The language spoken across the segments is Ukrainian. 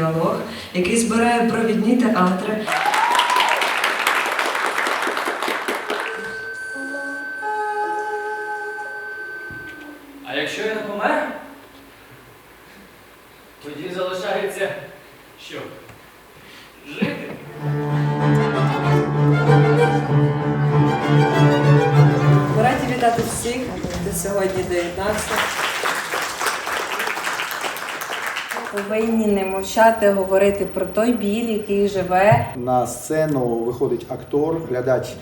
діалог, який збирає провідні театри. А якщо я не помер, тоді залишається що? Жити. Ми раді вітати всіх, хто сьогодні доєднався. Повинні не мовчати, говорити про той біль, який живе. На сцену виходить актор, глядач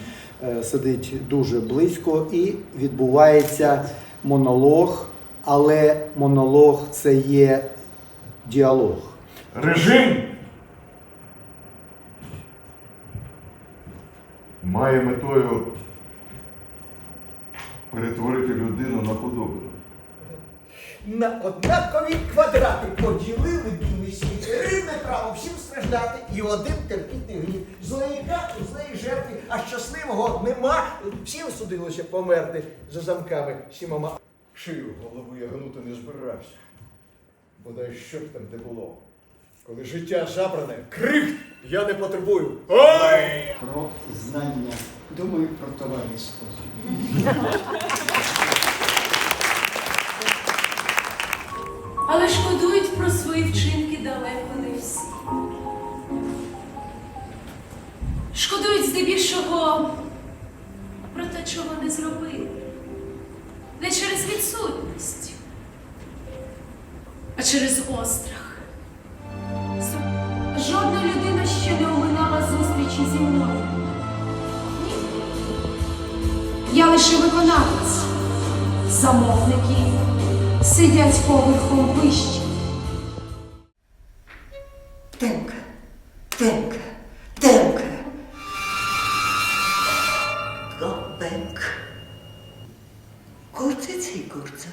е, сидить дуже близько і відбувається монолог, але монолог це є діалог. Режим має метою перетворити людину на худобу. На однакові квадрати поділили білий світ. Рівне право всім страждати і один терпіти гнів. Злої гати, злої жертви, а щасливого нема. Всім судилося померти за замками сімома. Шию голову я гнути не збирався. Бодай що б там де було. Коли життя забране, крик я не потребую. Ой! про знання, думаю про товариство. Але шкодують про свої вчинки далеко не всі. Шкодують здебільшого про те, чого не зробили. Не через відсутність, а через острах. Жодна людина ще не оминала зустрічі зі мною. Ні. Я лише виконавець, замовники сидять поверхом вище. Темка, темка, темка. Гопек. Kurze Zielkurze.